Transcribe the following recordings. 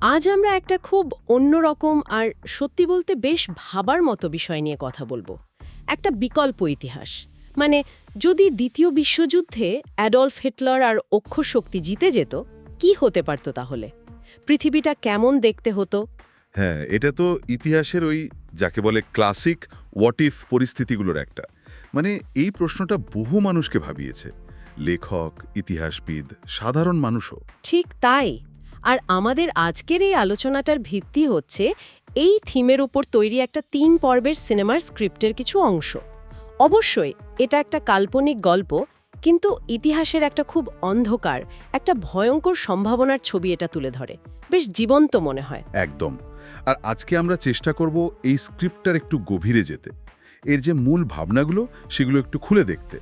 আজ আমরা একটা খুব অন্যরকম আর সত্যি বলতে বেশ ভাবার মতো বিষয় নিয়ে কথা বলব। একটা বিকল্প ইতিহাস। মানে যদি দ্বিতীয় বিশ্বযুদ্ধে অ্যাডলফ হিটলার আর অক্ষশক্তি জিতে যেত কি হতে পারত তাহলে? পৃথিবীটা কেমন দেখতে হতো? হ্যাঁ এটা তো ইতিহাসের ওই যাকে বলে ক্লাসিক হোয়াট ইফ পরিস্থিতিগুলোর একটা। মানে এই প্রশ্নটা বহু মানুষকে ভাবিয়েছে। লেখক ইতিহাসবিদ সাধারণ মানুষও। ঠিক তাই। আর আমাদের আজকের এই আলোচনাটার ভিত্তি হচ্ছে এই থিমের উপর তৈরি একটা তিন পর্বের সিনেমার স্ক্রিপ্টের কিছু অংশ। অবশ্যই এটা একটা কাল্পনিক গল্প, কিন্তু ইতিহাসের একটা খুব অন্ধকার, একটা ভয়ঙ্কর সম্ভাবনার ছবি এটা তুলে ধরে। বেশ জীবন্ত মনে হয়। একদম। আর আজকে আমরা চেষ্টা করব এই স্ক্রিপ্টটার একটু গভীরে যেতে। এর যে মূল ভাবনাগুলো, সেগুলো একটু খুলে দেখতে।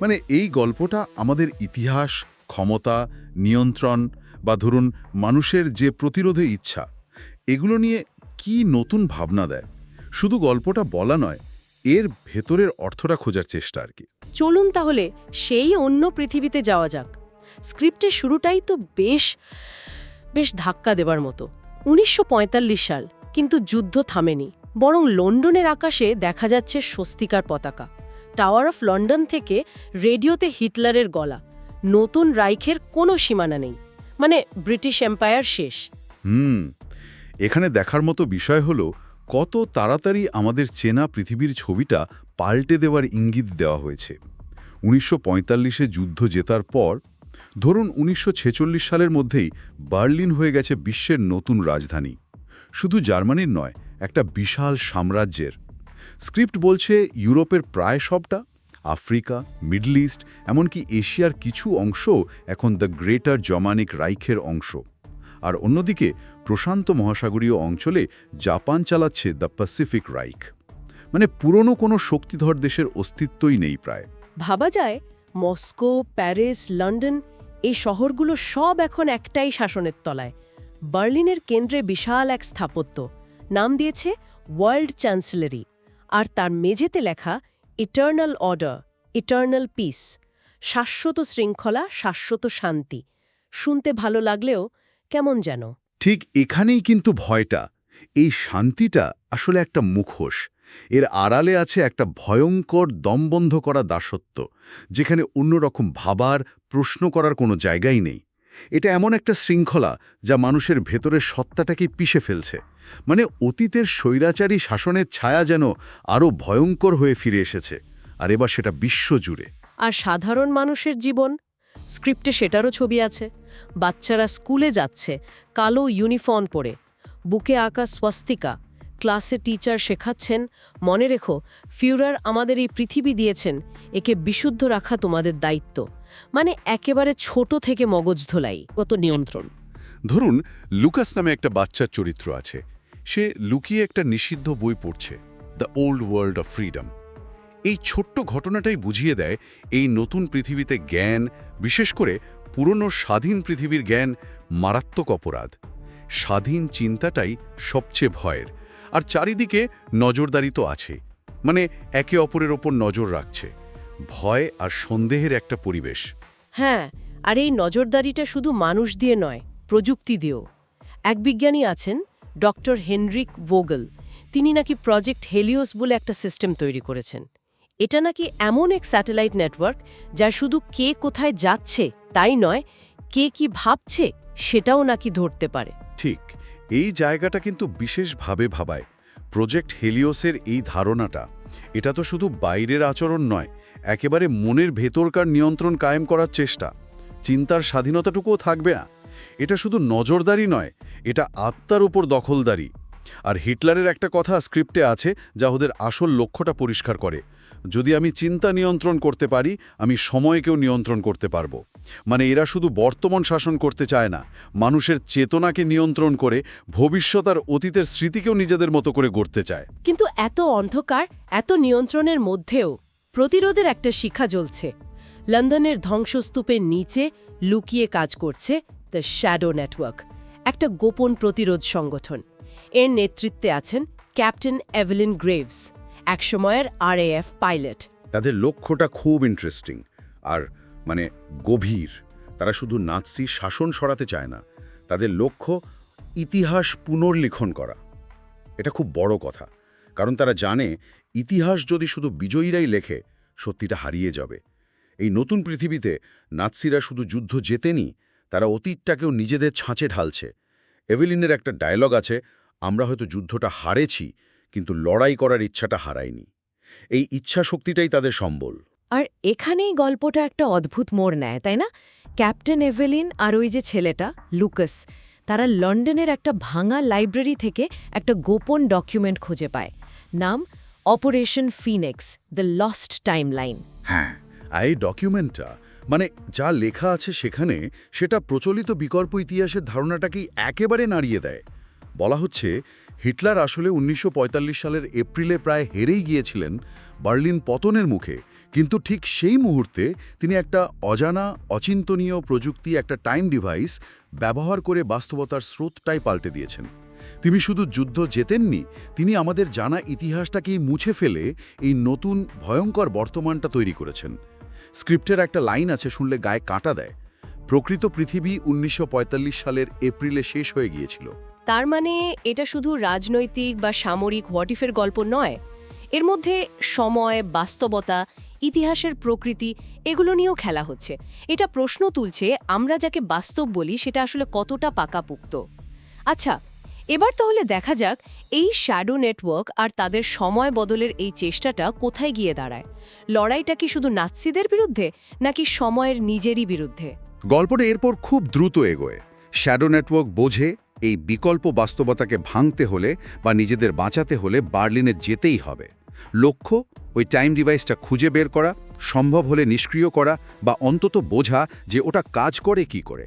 মানে এই গল্পটা আমাদের ইতিহাস, ক্ষমতা, নিয়ন্ত্রণ বা ধরুন মানুষের যে প্রতিরোধে ইচ্ছা, এগুলো নিয়ে কি নতুন ভাবনা দেয়? শুধু গল্পটা বলা নয়, এর ভেতরের অর্থটা খোঁজার চেষ্টা আর কি। চলুন তাহলে সেই অন্য পৃথিবীতে যাওয়া যাক। স্ক্রিপ্টের শুরুটাই তো বেশ বেশ ধাক্কা দেবার মতো। উনিশশো পঁয়তাল্লিশ সাল, কিন্তু যুদ্ধ থামেনি, বরং লন্ডনের আকাশে দেখা যাচ্ছে স্বস্তিকার পতাকা। টাওয়ার অফ লন্ডন থেকে রেডিওতে হিটলারের গলা। নতুন রাইখের কোনো সীমানা নেই। মানে ব্রিটিশ এম্পায়ার শেষ। হুম, এখানে দেখার মতো বিষয় হলো কত তাড়াতাড়ি আমাদের চেনা পৃথিবীর ছবিটা পাল্টে দেওয়ার ইঙ্গিত দেওয়া হয়েছে। উনিশশো যুদ্ধ জেতার পর, ধরুন উনিশশো ছেচল্লিশ সালের মধ্যেই বার্লিন হয়ে গেছে বিশ্বের নতুন রাজধানী। শুধু জার্মানির নয়, একটা বিশাল সাম্রাজ্যের। স্ক্রিপ্ট বলছে ইউরোপের প্রায় সবটা। আফ্রিকা, মিডল ইস্ট, এমনকি এশিয়ার কিছু অংশ এখন দ্য গ্রেটার জমানিক রাইখের অংশ। আর অন্যদিকে, প্রশান্ত মহাসাগরীয় অঞ্চলে জাপান চালাচ্ছে দ্য প্যাসিফিক রাইক মানে পুরনো কোনো শক্তিধর দেশের অস্তিত্বই নেই প্রায়। ভাবা যায়, মস্কো, প্যারিস, লন্ডন এই শহরগুলো সব এখন একটাই শাসনের তলায়। বার্লিনের কেন্দ্রে বিশাল এক স্থাপত্য। নাম দিয়েছে ওয়ার্ল্ড চ্যান্সেলারি। আর তার মেঝেতে লেখা ইটার্নাল অর্ডার, ইটার্নাল পিস, শাশ্বত শৃঙ্খলা, শাশ্বত শান্তি। শুনতে ভালো লাগলেও কেমন যেন। ঠিক এখানেই কিন্তু ভয়টা। এই শান্তিটা আসলে একটা মুখোশ। এর আড়ালে আছে একটা ভয়ঙ্কর দমবন্ধ করা দাসত্ব, যেখানে অন্যরকম ভাবার, প্রশ্ন করার কোনো জায়গাই নেই। এটা এমন একটা শৃঙ্খলা যা মানুষের ভেতরের সত্তাটাকে পিষে ফেলছে। মানে অতীতের স্বৈরাচারী শাসনের ছায়া যেন আরও ভয়ঙ্কর হয়ে ফিরে এসেছে। আর এবার সেটা বিশ্বজুড়ে আর সাধারণ মানুষের জীবন? স্ক্রিপ্টে সেটারও ছবি আছে। বাচ্চারা স্কুলে যাচ্ছে, কালো ইউনিফর্ম পরে। বুকে আঁকা স্বস্তিকা। ক্লাসে টিচার শেখাচ্ছেন, মনে রেখো, ফিউরার আমাদের এই পৃথিবী দিয়েছেন। একে বিশুদ্ধ রাখা তোমাদের দায়িত্ব। মানে একেবারে ছোট থেকে মগজ ধোলাই কত নিয়ন্ত্রণ। ধরুন, লুকাস নামে একটা বাচ্চার চরিত্র আছে। সে লুকিয়ে একটা নিষিদ্ধ বই পড়ছে, the old world of freedom এই ছোট্ট ঘটনাটাই বুঝিয়ে দেয় এই নতুন পৃথিবীতে জ্ঞান, বিশেষ করে পুরনো স্বাধীন পৃথিবীর জ্ঞান, মারাত্মক অপরাধ। স্বাধীন চিন্তাটাই সবচেয়ে ভয়ের। আর চারিদিকে নজরদারি তো আছে মানে একে অপরের ওপর নজর রাখছে। ভয় আর সন্দেহের একটা পরিবেশ। হ্যাঁ আর এই নজরদারিটা শুধু মানুষ দিয়ে নয় প্রযুক্তি দিয়েও। এক বিজ্ঞানী আছেন ডক্টর হেনরিক ভোগল। তিনি নাকি প্রজেক্ট হেলিওস বলে একটা সিস্টেম তৈরি করেছেন। এটা নাকি এমন এক স্যাটেলাইট নেটওয়ার্ক যা শুধু কে কোথায় যাচ্ছে তাই নয় কে কি ভাবছে সেটাও নাকি ধরতে পারে। ঠিক এই জায়গাটা কিন্তু বিশেষভাবে ভাবায়। প্রজেক্ট হেলিওসের এই ধারণাটা এটা তো শুধু বাইরের আচরণ নয় একেবারে মনের ভেতরকার নিয়ন্ত্রণ কায়েম করার চেষ্টা। চিন্তার স্বাধীনতাটুকুও থাকবে না। এটা শুধু নজরদারি নয়, এটা আত্মার উপর দখলদারি। আর হিটলারের একটা কথা স্ক্রিপ্টে আছে যা ওদের আসল লক্ষ্যটা পরিষ্কার করে। যদি আমি চিন্তা নিয়ন্ত্রণ করতে পারি, আমি সময়কেও নিয়ন্ত্রণ করতে পারব। মানে এরা শুধু বর্তমান শাসন করতে চায় না, মানুষের চেতনাকে নিয়ন্ত্রণ করে, ভবিষ্যৎ আর অতীতের স্মৃতিকেও নিজেদের মতো করে গড়তে চায়। কিন্তু এত অন্ধকার, এত নিয়ন্ত্রণের মধ্যেও প্রতিরোধের একটা শিখা জ্বলছে। লন্ডনের ধ্বংসস্তূপের নিচে লুকিয়ে কাজ করছে দ্য শ্যাডো নেটওয়ার্ক একটা গোপন প্রতিরোধ সংগঠন। এর নেতৃত্বে আছেন ক্যাপ্টেন এভেলিন গ্রেভস, একসময়ের আরএএফ পাইলট। তাদের লক্ষ্যটা খুব ইন্টারেস্টিং আর মানে গভীর। তারা শুধু নাৎসি শাসন সরাতে চায় না, তাদের লক্ষ্য ইতিহাস পুনর্লিখন করা। এটা খুব বড় কথা, কারণ তারা জানে ইতিহাস যদি শুধু বিজয়ীরাই লেখে, সত্যিটা হারিয়ে যাবে। এই নতুন পৃথিবীতে নাৎসিরা শুধু যুদ্ধ জেতেনি, তারা অতীতটাকেও নিজেদের ছাঁচে ঢালছে। এভেলিনের একটা ডায়লগ আছে, আমরা হয়তো যুদ্ধটা হারেছি, কিন্তু লড়াই করার ইচ্ছাটা হারাইনি। এই ইচ্ছা শক্তিটাই তাদের সম্বল। আর এখানেই গল্পটা একটা অদ্ভুত মোড় নেয়, তাই না? ক্যাপ্টেন এভেলিন আর ওই যে ছেলেটা, লুকাস, তারা লন্ডনের একটা ভাঙা লাইব্রেরি থেকে একটা গোপন ডকুমেন্ট খুঁজে পায়। নাম operation Phoenix the lost timeline হ্যাঁ এই ডকুমেন্টটা মানে যা লেখা আছে সেখানে, সেটা প্রচলিত বিকল্প ইতিহাসের ধারণাটাকেই একেবারে নাড়িয়ে দেয়। বলা হচ্ছে, হিটলার আসলে উনিশশো পঁয়তাল্লিশ সালের এপ্রিলে প্রায় হেরেই গিয়েছিলেন বার্লিন পতনের মুখে, কিন্তু ঠিক সেই মুহূর্তে তিনি একটা অজানা, অচিন্তনীয় প্রযুক্তি, একটা টাইম ডিভাইস ব্যবহার করে বাস্তবতার স্রোতটাই পাল্টে দিয়েছেন। তিনি শুধু যুদ্ধ জেতেননি, তিনি আমাদের জানা ইতিহাসটাকেই মুছে ফেলে এই নতুন, ভয়ঙ্কর বর্তমানটা তৈরি করেছেন। স্ক্রিপ্টের একটা লাইন আছে শুনলে গায়ে কাঁটা দেয়, প্রকৃত পৃথিবী উনিশশো পঁয়তাল্লিশ সালের এপ্রিলে শেষ হয়ে গিয়েছিল। তার মানে এটা শুধু রাজনৈতিক বা সামরিক হোয়াটিফের গল্প নয়, এর মধ্যে সময়, বাস্তবতা, ইতিহাসের প্রকৃতি এগুলো নিয়েও খেলা হচ্ছে। এটা প্রশ্ন তুলছে আমরা যাকে বাস্তব বলি সেটা আসলে কতটা পাকাপুক্ত। আচ্ছা এবার তাহলে দেখা যাক এই শ্যাডো নেটওয়ার্ক আর তাদের সময় বদলের এই চেষ্টাটা কোথায় গিয়ে দাঁড়ায়। লড়াইটা কি শুধু নাৎসিদের বিরুদ্ধে, নাকি সময়ের নিজেরই বিরুদ্ধে? গল্পটা এরপর খুব দ্রুত এগোয়। শ্যাডো নেটওয়ার্ক বোঝে এই বিকল্প বাস্তবতাকে ভাঙতে হলে বা নিজেদের বাঁচাতে হলে বার্লিনে যেতেই হবে। লক্ষ্য, ওই টাইম ডিভাইসটা খুঁজে বের করা, সম্ভব হলে নিষ্ক্রিয় করা বা অন্তত বোঝা যে ওটা কাজ করে কি করে।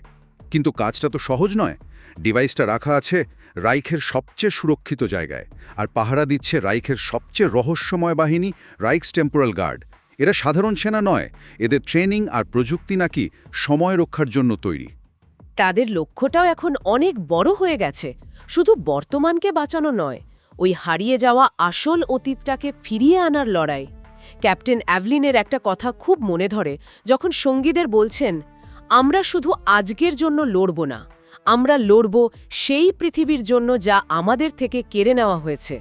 কিন্তু কাজটা তো সহজ নয়। ডিভাইসটা রাখা আছে রাইখের সবচেয়ে সুরক্ষিত জায়গায়। আর পাহারা দিচ্ছে রাইখের সবচেয়ে রহস্যময় বাহিনী রাইক্স টেম্পোরাল গার্ড। এরা সাধারণ সেনা নয়, এদের ট্রেনিং আর প্রযুক্তি নাকি সময় রক্ষার জন্য তৈরি। তাদের লক্ষ্যটাও এখন অনেক বড় হয়ে গেছে। শুধু বর্তমানকে বাঁচানো নয়, ওই হারিয়ে যাওয়া আসল অতীতটাকে ফিরিয়ে আনার লড়াই। ক্যাপ্টেন অ্যাভলিনের একটা কথা খুব মনে ধরে, যখন সঙ্গীদের বলছেন আমরা শুধু আজকের জন্য লড়ব না, আমরা লড়ব সেই পৃথিবীর জন্য যা আমাদের থেকে কেড়ে নেওয়া হয়েছে।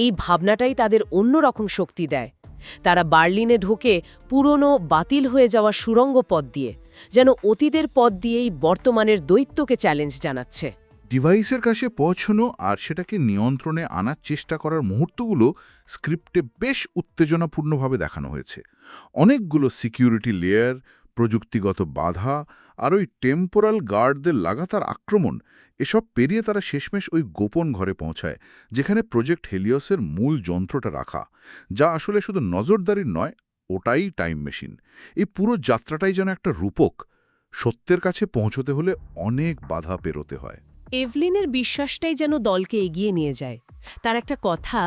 এই ভাবনাটাই তাদের অন্যরকম শক্তি দেয়। তারা বার্লিনে ঢোকে পুরনো, বাতিল হয়ে যাওয়া সুরঙ্গ পথ দিয়ে, যেন অতীতের পথ দিয়েই বর্তমানের দৈত্যকে চ্যালেঞ্জ জানাচ্ছে। ডিভাইসের কাছে পৌঁছানো আর সেটাকে নিয়ন্ত্রণে আনার চেষ্টা করার মুহূর্তগুলো স্ক্রিপ্টে বেশ উত্তেজনাপূর্ণভাবে দেখানো হয়েছে। অনেকগুলো সিকিউরিটি লেয়ার প্রযুক্তিগত বাধা আর ওই টেম্পোরাল গার্ডদের লাগাতার আক্রমণ, এসব পেরিয়ে তারা শেষমেশ ওই গোপন ঘরে পৌঁছায়, যেখানে প্রজেক্ট হেলিয়সের মূল যন্ত্রটা রাখা, যা আসলে শুধু নজরদারির নয়, ওটাই টাইম মেশিন এই পুরো যাত্রাটাই যেন একটা রূপক, সত্যের কাছে পৌঁছতে হলে অনেক বাধা পেরোতে হয়। এভলিনের বিশ্বাসটাই যেন দলকে এগিয়ে নিয়ে যায়। তার একটা কথা,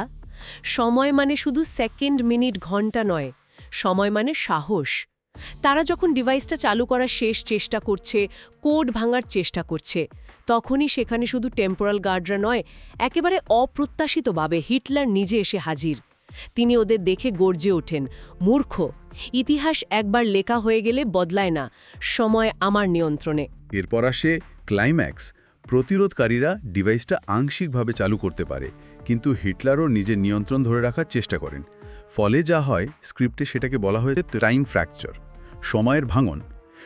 সময় মানে শুধু সেকেন্ড মিনিট ঘণ্টা নয়, সময় মানে সাহস। তারা যখন ডিভাইসটা চালু করার শেষ চেষ্টা করছে, কোড ভাঙার চেষ্টা করছে, তখনই সেখানে শুধু টেম্পোরাল গার্ডরা নয়, একেবারে অপ্রত্যাশিতভাবে হিটলার নিজে এসে হাজির। তিনি ওদের দেখে গর্জে ওঠেন, মূর্খ, ইতিহাস একবার লেখা হয়ে গেলে বদলায় না, সময় আমার নিয়ন্ত্রণে। এরপর আসে ক্লাইম্যাক্স প্রতিরোধকারীরা ডিভাইসটা আংশিকভাবে চালু করতে পারে, কিন্তু হিটলারও নিজের নিয়ন্ত্রণ ধরে রাখার চেষ্টা করেন। ফলে যা হয়, স্ক্রিপ্টে সেটাকে বলা হয়েছে টাইম ফ্র্যাকচার সময়ের ভাঙন।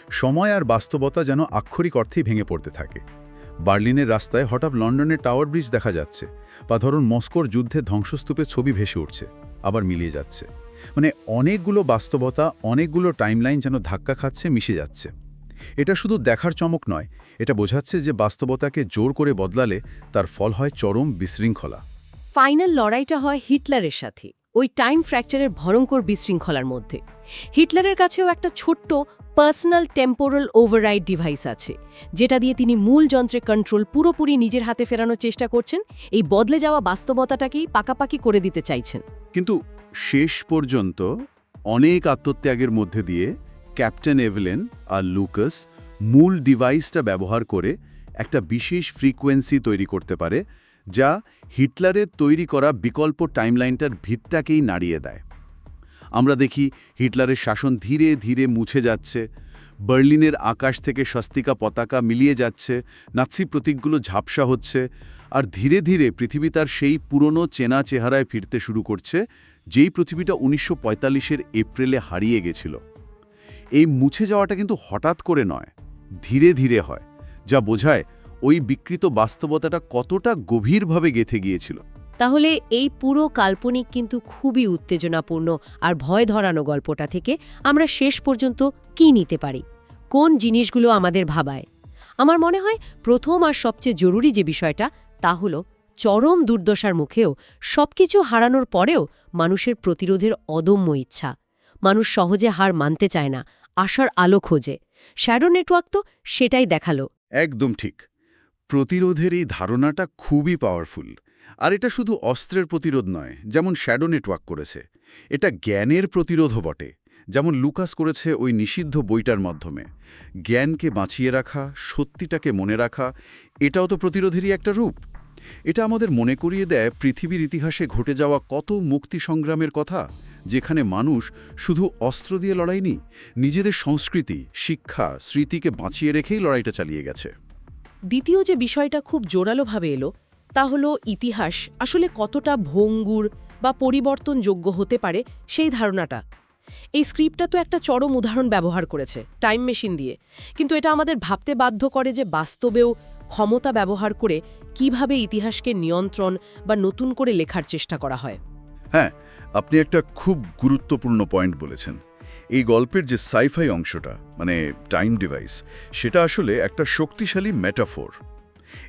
সময় আর বাস্তবতা যেন আক্ষরিক অর্থেই ভেঙে পড়তে থাকে। বার্লিনের রাস্তায় হঠাৎ লন্ডনের টাওয়ার ব্রিজ দেখা যাচ্ছে, বা ধরুন মস্কোর যুদ্ধে ধ্বংসস্তূপের ছবি ভেসে উঠছে, আবার মিলিয়ে যাচ্ছে। মানে অনেকগুলো বাস্তবতা, অনেকগুলো টাইমলাইন যেন ধাক্কা খাচ্ছে, মিশে যাচ্ছে। এটা শুধু দেখার চমক নয়, এটা বোঝাচ্ছে যে বাস্তবতাকে জোর করে বদলালে তার ফল হয় চরম বিশৃঙ্খলা। ফাইনাল লড়াইটা হয় হিটলারের সাথে। ওই টাইম ফ্র্যাকচারের ভয়ঙ্কর বিশৃঙ্খলার মধ্যে। হিটলারের কাছেও একটা ছোট্ট পার্সোনাল টেম্পোরাল ওভাররাইড ডিভাইস আছে, যেটা দিয়ে তিনি মূল যন্ত্রের কন্ট্রোল পুরোপুরি নিজের হাতে ফেরানোর চেষ্টা করছেন, এই বদলে যাওয়া বাস্তবতাটাকেই পাকাপাকি করে দিতে চাইছেন। কিন্তু শেষ পর্যন্ত অনেক আত্মত্যাগের মধ্যে দিয়ে ক্যাপ্টেন এভলেন আর লুকাস মূল ডিভাইসটা ব্যবহার করে একটা বিশেষ ফ্রিকোয়েন্সি তৈরি করতে পারে যা হিটলারের তৈরি করা বিকল্প টাইমলাইনটার ভিতটাকেই নাড়িয়ে দেয়। আমরা দেখি হিটলারের শাসন ধীরে ধীরে মুছে যাচ্ছে, বার্লিনের আকাশ থেকে স্বস্তিকা পতাকা মিলিয়ে যাচ্ছে, নাৎসি প্রতীকগুলো ঝাপসা হচ্ছে, আর ধীরে ধীরে পৃথিবী তার সেই পুরনো চেনা চেহারায় ফিরতে শুরু করছে, যেই পৃথিবীটা উনিশশো পঁয়তাল্লিশের এপ্রিলে হারিয়ে গেছিল। এই মুছে যাওয়াটা কিন্তু হঠাৎ করে নয়, ধীরে ধীরে হয়, যা বোঝায় ওই বিকৃত বাস্তবতাটা কতটা গভীরভাবে গেথে গিয়েছিল। তাহলে এই পুরো কাল্পনিক কিন্তু খুবই উত্তেজনাপূর্ণ আর ভয় ধরানো গল্পটা থেকে আমরা শেষ পর্যন্ত কি নিতে পারি? কোন জিনিসগুলো আমাদের ভাবায়? আমার মনে হয় প্রথম আর সবচেয়ে জরুরি যে বিষয়টা তা হলো চরম দুর্দশার মুখেও সবকিছু হারানোর পরেও মানুষের প্রতিরোধের অদম্য ইচ্ছা। মানুষ সহজে হার মানতে চায় না আশার আলো খোঁজে। শ্যাডো নেটওয়ার্ক তো সেটাই দেখাল। একদম ঠিক। প্রতিরোধের এই ধারণাটা খুবই পাওয়ারফুল আর এটা শুধু অস্ত্রের প্রতিরোধ নয়, যেমন শ্যাডো নেটওয়ার্ক করেছে। এটা জ্ঞানের প্রতিরোধও বটে, যেমন লুকাস করেছে ওই নিষিদ্ধ বইটার মাধ্যমে। জ্ঞানকে বাঁচিয়ে রাখা, সত্যিটাকে মনে রাখা, এটাও তো প্রতিরোধেরই একটা রূপ। এটা আমাদের মনে করিয়ে দেয় পৃথিবীর ইতিহাসে ঘটে যাওয়া কত মুক্তি সংগ্রামের কথা, যেখানে মানুষ শুধু অস্ত্র দিয়ে লড়াইনি, নিজেদের সংস্কৃতি, শিক্ষা, স্মৃতিকে বাঁচিয়ে রেখেই লড়াইটা চালিয়ে গেছে। দ্বিতীয় যে বিষয়টা খুব জোরালোভাবে এলো, তা হলো ইতিহাস আসলে কতটা ভঙ্গুর বা পরিবর্তনযোগ্য হতে পারে সেই ধারণাটা। এই স্ক্রিপ্টটা তো একটা চরম উদাহরণ ব্যবহার করেছে, টাইম মেশিন দিয়ে। কিন্তু এটা আমাদের ভাবতে বাধ্য করে যে বাস্তবেও ক্ষমতা ব্যবহার করে কীভাবে ইতিহাসকে নিয়ন্ত্রণ বা নতুন করে লেখার চেষ্টা করা হয়। হ্যাঁ আপনি একটা খুব গুরুত্বপূর্ণ পয়েন্ট বলেছেন। এই গল্পের যে সাইফাই অংশটা মানে টাইম ডিভাইস, সেটা আসলে একটা শক্তিশালী মেটাফোর।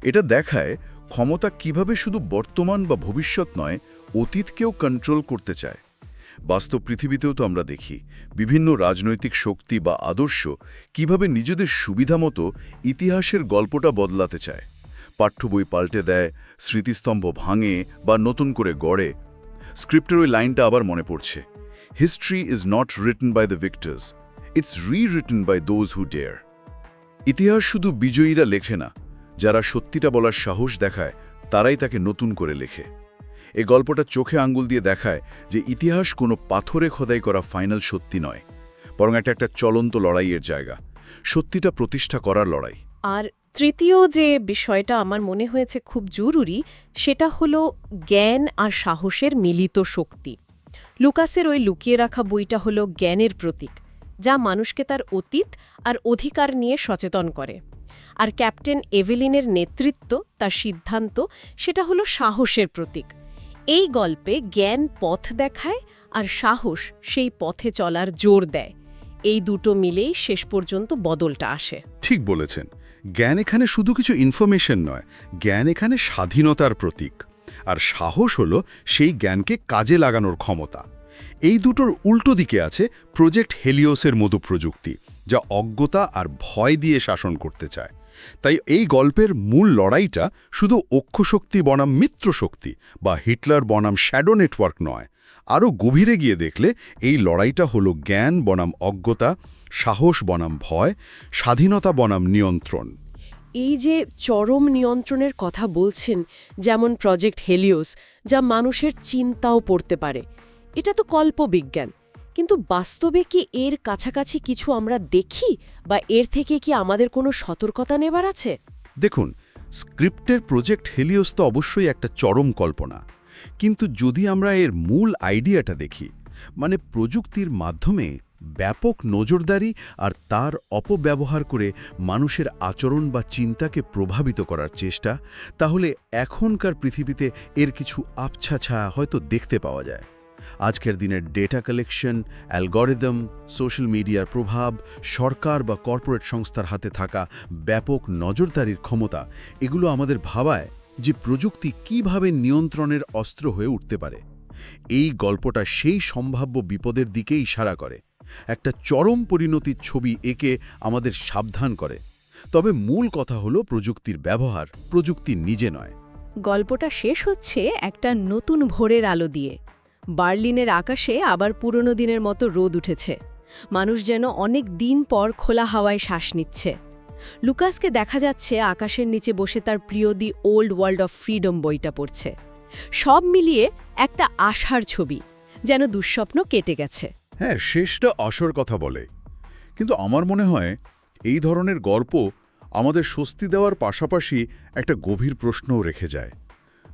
এটা দেখায় ক্ষমতা কীভাবে শুধু বর্তমান বা ভবিষ্যৎ নয়, অতীতকেও কন্ট্রোল করতে চায়। বাস্তব পৃথিবীতেও তো আমরা দেখি, বিভিন্ন রাজনৈতিক শক্তি বা আদর্শ কীভাবে নিজেদের সুবিধামতো ইতিহাসের গল্পটা বদলাতে চায়। পাঠ্য বই পাল্টে দেয়, স্মৃতিস্তম্ভ ভাঙে বা নতুন করে গড়ে। স্ক্রিপ্টের ওই লাইনটা আবার মনে পড়ছে। History is not written by the victors it's re written by those who dare ইতিহাস শুধু বিজয়ীরা লেখে না, যারা সত্যিটা বলার সাহস দেখায়, তারাই তাকে নতুন করে লেখে। এই গল্পটা চোখে আঙ্গুল দিয়ে দেখায় যে ইতিহাস কোনো পাথরে খোদাই করা ফাইনাল সত্যি নয়, বরং একটা একটা চলন্ত লড়াইয়ের জায়গা। সত্যিটা প্রতিষ্ঠা করার লড়াই। আর তৃতীয় যে বিষয়টা আমার মনে হয়েছে খুব জরুরি, সেটা হলো জ্ঞান আর সাহসের মিলিত শক্তি। লুকাসের ওই লুকিয়ে রাখা বইটা হলো জ্ঞানের প্রতীক, যা মানুষকে তার অতীত আর অধিকার নিয়ে সচেতন করে। আর ক্যাপ্টেন এভেলিনের নেতৃত্ব, তার সিদ্ধান্ত, সেটা হলো সাহসের প্রতীক। এই গল্পে জ্ঞান পথ দেখায় আর সাহস সেই পথে চলার জোর দেয়। এই দুটো মিলেই শেষ পর্যন্ত বদলটা আসে। ঠিক বলেছেন। জ্ঞান এখানে শুধু কিছু ইনফরমেশন নয়, জ্ঞান এখানে স্বাধীনতার প্রতীক। আর সাহস হলো সেই জ্ঞানকে কাজে লাগানোর ক্ষমতা। এই দুটোর উল্টো দিকে আছে প্রজেক্ট হেলিওসের মতো প্রযুক্তি, যা অজ্ঞতা আর ভয় দিয়ে শাসন করতে চায়। তাই এই গল্পের মূল লড়াইটা শুধু অক্ষশক্তি বনাম মিত্রশক্তি বা হিটলার বনাম শ্যাডো নেটওয়ার্ক নয়, আরও গভীরে গিয়ে দেখলে এই লড়াইটা হলো জ্ঞান বনাম অজ্ঞতা, সাহস বনাম ভয়, স্বাধীনতা বনাম নিয়ন্ত্রণ। এই যে চরম নিয়ন্ত্রণের কথা বলছেন, যেমন প্রজেক্ট হেলিওস যা মানুষের চিন্তাও পড়তে পারে, এটা তো কল্পবিজ্ঞান। কিন্তু বাস্তবে কি এর কাছাকাছি কিছু আমরা দেখি, বা এর থেকে কি আমাদের কোনো সতর্কতা নেবার আছে? দেখুন, স্ক্রিপ্টের প্রজেক্ট হেলিওস তো অবশ্যই একটা চরম কল্পনা। কিন্তু যদি আমরা এর মূল আইডিয়াটা দেখি মানে প্রযুক্তির মাধ্যমে ব্যাপক নজরদারি আর তার অপব্যবহার করে মানুষের আচরণ বা চিন্তাকে প্রভাবিত করার চেষ্টা, তাহলে এখনকার পৃথিবীতে এর কিছু আবছা ছায়া হয়তো দেখতে পাওয়া যায়। আজকের দিনের ডেটা কালেকশন, অ্যালগরিদম, সোশ্যাল মিডিয়ার প্রভাব, সরকার বা কর্পোরেট সংস্থার হাতে থাকা ব্যাপক নজরদারির ক্ষমতা, এগুলো আমাদের ভাবায় যে প্রযুক্তি কীভাবে নিয়ন্ত্রণের অস্ত্র হয়ে উঠতে পারে। এই গল্পটা সেই সম্ভাব্য বিপদের দিকে ইশারা করে। একটা চরম পরিণতির ছবি একে আমাদের সাবধান করে। তবে মূল কথা হলো প্রযুক্তির ব্যবহার, প্রযুক্তি নিজে নয়। গল্পটা শেষ হচ্ছে একটা নতুন ভোরের আলো দিয়ে। বার্লিনের আকাশে আবার পুরনো দিনের মতো রোদ উঠেছে। মানুষ যেন অনেক দিন পর খোলা হাওয়ায় শ্বাস নিচ্ছে। লুকাসকে দেখা যাচ্ছে আকাশের নিচে বসে তার প্রিয় the old world of freedom বইটা পড়ছে। সব মিলিয়ে একটা আশার ছবি, যেন দুঃস্বপ্ন কেটে গেছে। হ্যাঁ শেষটা অসর কথা বলে। কিন্তু আমার মনে হয় এই ধরনের গল্প আমাদের স্বস্তি দেওয়ার পাশাপাশি একটা গভীর প্রশ্নও রেখে যায়।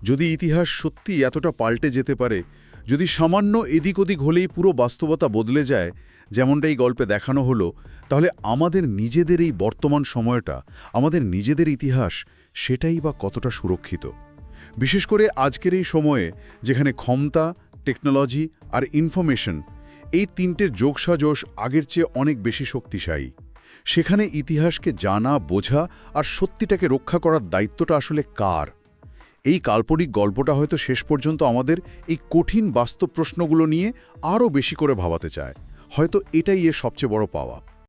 যদি ইতিহাস সত্যি এতটা পাল্টে যেতে পারে, যদি সামান্য এদিক ওদিক হলেই পুরো বাস্তবতা বদলে যায় যেমনটা এই গল্পে দেখানো হলো, তাহলে আমাদের নিজেদের এই বর্তমান সময়টা, আমাদের নিজেদের ইতিহাস, সেটাই বা কতটা সুরক্ষিত? বিশেষ করে আজকের এই সময়ে যেখানে ক্ষমতা, টেকনোলজি আর ইনফরমেশন এই তিনটের যোগসাজশ আগের চেয়ে অনেক বেশি শক্তিশালী। সেখানে ইতিহাসকে জানা, বোঝা আর সত্যিটাকে রক্ষা করার দায়িত্বটা আসলে কার? এই কাল্পনিক গল্পটা হয়তো শেষ পর্যন্ত আমাদের এই কঠিন বাস্তব প্রশ্নগুলো নিয়ে আরও বেশি করে ভাবাতে চায়। হয়তো এটাই এর সবচেয়ে বড় পাওয়া।